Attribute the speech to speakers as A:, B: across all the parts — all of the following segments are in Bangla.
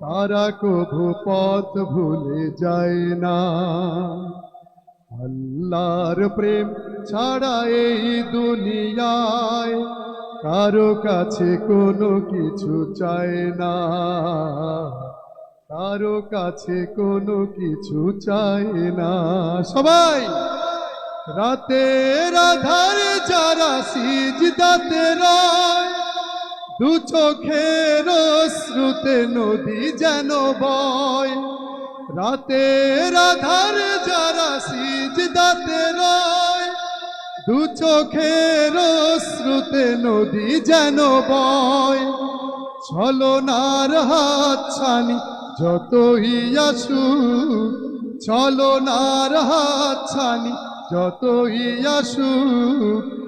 A: তারা কভু পথ ভুলে যায় না। আল্লাহর প্রেম ছাড়া এই দুনিয়ায় কারও কাছে কোনো কিছু চায় না। কারও কাছে কোনো কিছু চায় না। সবাই, রাতের আধারে যারা সিজদাতে রয় দু চোখের শ্রুতে নদী যেন বয়। রাতের আধারে যারা সিজদাতে রয়। দু চোখের শ্রুতে নদী যেন বয়। ছলনার হাত ছানি যতই আসুক, ছলনার হাত ছানি যতই আসুক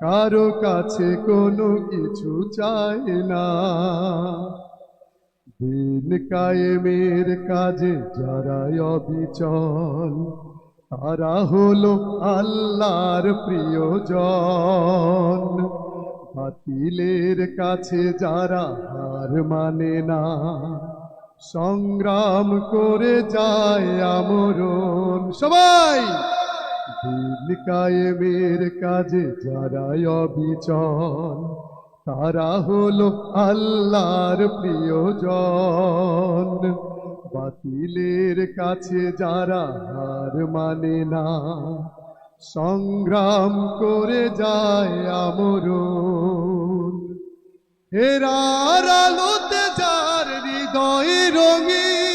A: কারও কাছে কোনো কিছু চায় না। দিন কায়েমের কাজে যারা অবিচল, তারা হলো আল্লাহর প্রিয়জন। বাতিলের কাছে যারা হার মানে না, সংগ্রাম করে যায় আমরণ। সবাই! কায়েমের কাজে যারা অবিচল, তারা হলো আল্লাহর প্রিয়জন। বাতিলের কাছে যারা হার মানে না, সংগ্রাম করে যায় আমরণ। হেরার আলোতে যার হৃদয় রঙিন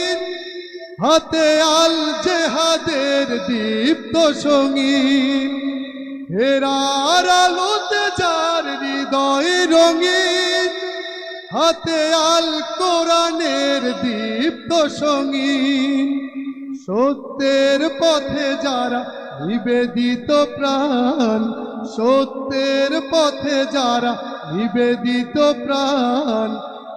A: হাতে আল জেহাদের দীপ্ত সঙ্গীন। হেরার আলোতে যার হৃদয় রঙিন। হাতে আল কোরআনের দীপ্ত সঙ্গীন। সত্যের পথে যারা নিবেদিত প্রাণ, সত্যের পথে যারা নিবেদিত প্রাণ